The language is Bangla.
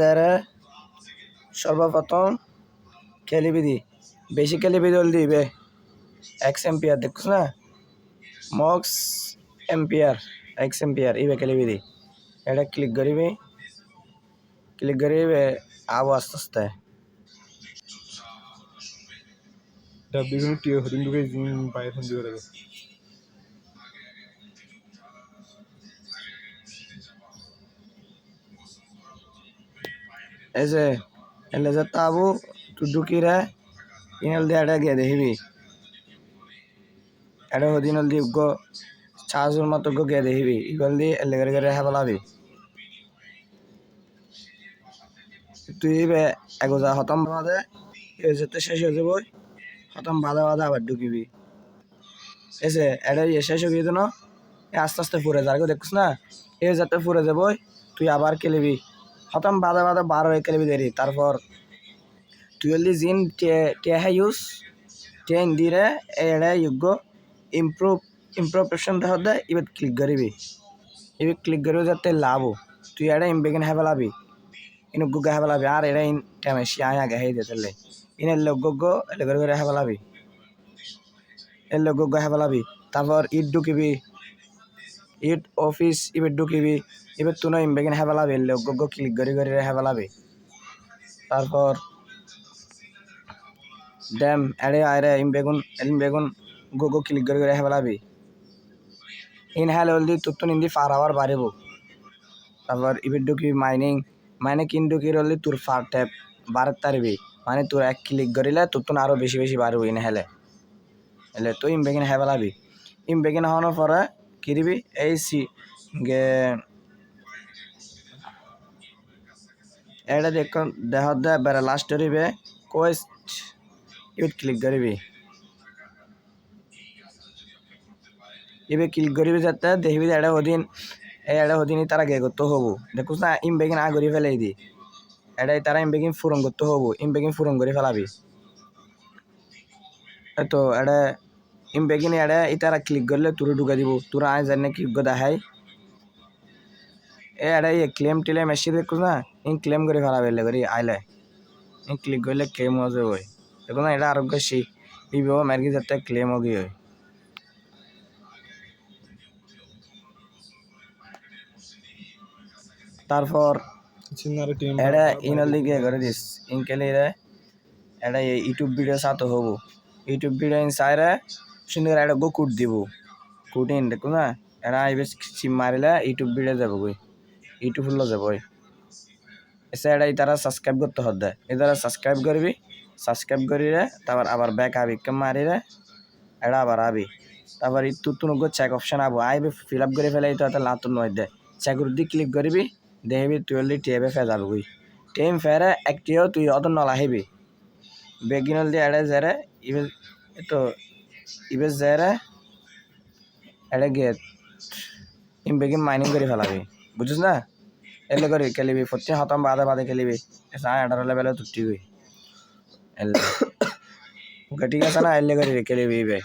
দেড়ে সর্বপ্রথম খেলিবি দি বেশি খেলিবি দল দিবে। এক্স এম্পিয়ার দেখছ না? মক্স এম্পিয়ার এক্স এম্পিয়ার ইবে খেলিবি দি এটা ক্লিক করিবি। ক্লিক করিবে, আবো আস্তে আস্তে। বিভিন্ন টিও হরিণ ঢুকে ফোন দিয়ে এই যে এলে যে তাবু তু ঢুকিরে ইনাল দিয়ে এটা গিয়ে দেখিবি। এটা হদিনল দি গো চার্জর মতো গো গিয়ে দেখিবি। ইগল দি এলে করে করে হ্যাঁ বলাবি তুই বে এগোজা হতম বাদে এ যেতে শেষ হয়ে যাব হতম বাদে বাদে আবার ঢুকিবি। এসে এটা ইয়ে শেষ হয়ে গিয়ে আস্তে আস্তে ফুরে যার দেখছিস না? এ যাতে ফুরে যাব, তুই আবার খেলিবি। হতম বাদে বাদে বার হয়ে খেলিবি দেরি। তারপর হলি জিন টে হ্যাঁ ইউজ টে দিরে এড়ে যোগ্য। ইমপ্রুভ ইমপ্রুভেশন দেহ দে ইবে ক্লিক করিবি। ইবে ক্লিক করিবি যাতে লাভ তুই এড়ে ইমবেগিন হ্যাঁ লাভি। ইন গুগা হ্যাঁ লাভি। আর এড়ে ইন টেমে শিয়া আগে হয়ে যেতে ইন এলে গুগো এলে করে করে হ্যাঁ লাভি। এলে গুগো হ্যাঁ লাভি। তারপর ইট ঢুকিবি। ইট অফিস ইবে ঢুকিবি এবার তুই না ইমবেগিন এলে গুগো ক্লিক করি করি লাভি তারপর ড্যাম, এড়ে আয়রে ইম বেগুন ইম বেগুন গো গো ক্লিক করে করে হেবলাবি ইন হ্যাল হলদি তুত্তু নিন্দি ফার আওয়ার বাড়িব। তারপর ইবির ঢুকি মাইনিং, মাইনে কিন ঢুকি রলি তোর ফার ট্যাপ বারের তারিবি মানে তোর এক ক্লিক করিলে তুত্তুন আরও বেশি বেশি বাড়িব ইন হেলে। হেলে তুই ইম বেগিন হেবলাবি ইম বেগিন হওয়ানোর পরে কি দিবি? এই সি, গে এটা দেখ দেহ দে, বেড়ে লাস্ট দিবে কোয়েস্ট ইউত ক্লিক কৰিবি ইবে ক্লিক কৰিবি যাতে, দেখিবি এটা হদিন এই এটা হদিন তারা গে করতে হব। দেখুস না, ইম বেগিন আ করে ফেলাই দি। এটাই তারা ইম বেগিন ফুরন করতে হব। ইম বেগিন ফুরন করে ফেলাবি তো এটা ইম বেগিন এটা ইতারা ক্লিক করলে তোর ঢুকা দিব। তোরা আয় জানে ক্লিক করে দেখাই এ এটা ইয়ে ক্লেম টিলেম এসে দেখুস না ইন ক্লেম করে ফেলাবে এলে করে আইলে ইন ক্লিক করলে ক্লেম হয়ে যাবে দেখুন এটা আরোগ্য সেই বিবাহ মার্কি যাতে ক্লেম হয় তারপর চিন্নারে টিম এটা ইনার লিগে করে দিস ইনকেলে এটা ইউটিউব ভিডিও সাথে হব ইউটিউব ভিডিও ইন সাইরে সুন্দর একটা গো কুট দিব। কুট ইন দেখো না এটা আইবে সিম মারিলে ইউটিউব ভিডিও যাব গই ইউটিউব হলো যাব এসে এটা তারা সাবস্ক্রাইব করতে হদ্দে এদারা সাবস্ক্রাইব করবি সাবস্ক্রাইব করিরে তারপর আবার ব্যাক আবি। কেম মারিরে এটা আবার আবি। তারপর ই তুই তুন চেক অপশন আবো। আইবি ফিল আপ করে ফেলাই তো এটা লাতুন নয় দে। চেক দি ক্লিক করবি, দেখিবি তুই হলি টিএবে ফে যাবি গই টিম ফেরে একটিও তুই অত নল আহিবি বেগিনল দিয়ে এড়ে জেরে ইবে তো ইবে জেরে এটা গেট ইম বেগিন মাইনিং করে ফেলাবি, বুঝিস না? এলে করি, খেলিবি, প্রতি হতাম বাদে বাদে খেলিবি। সাড়ে আঠারো লেভেলে তুটি গই এলে ঠিক আছে না, এলে করে খেলিবি ইবে।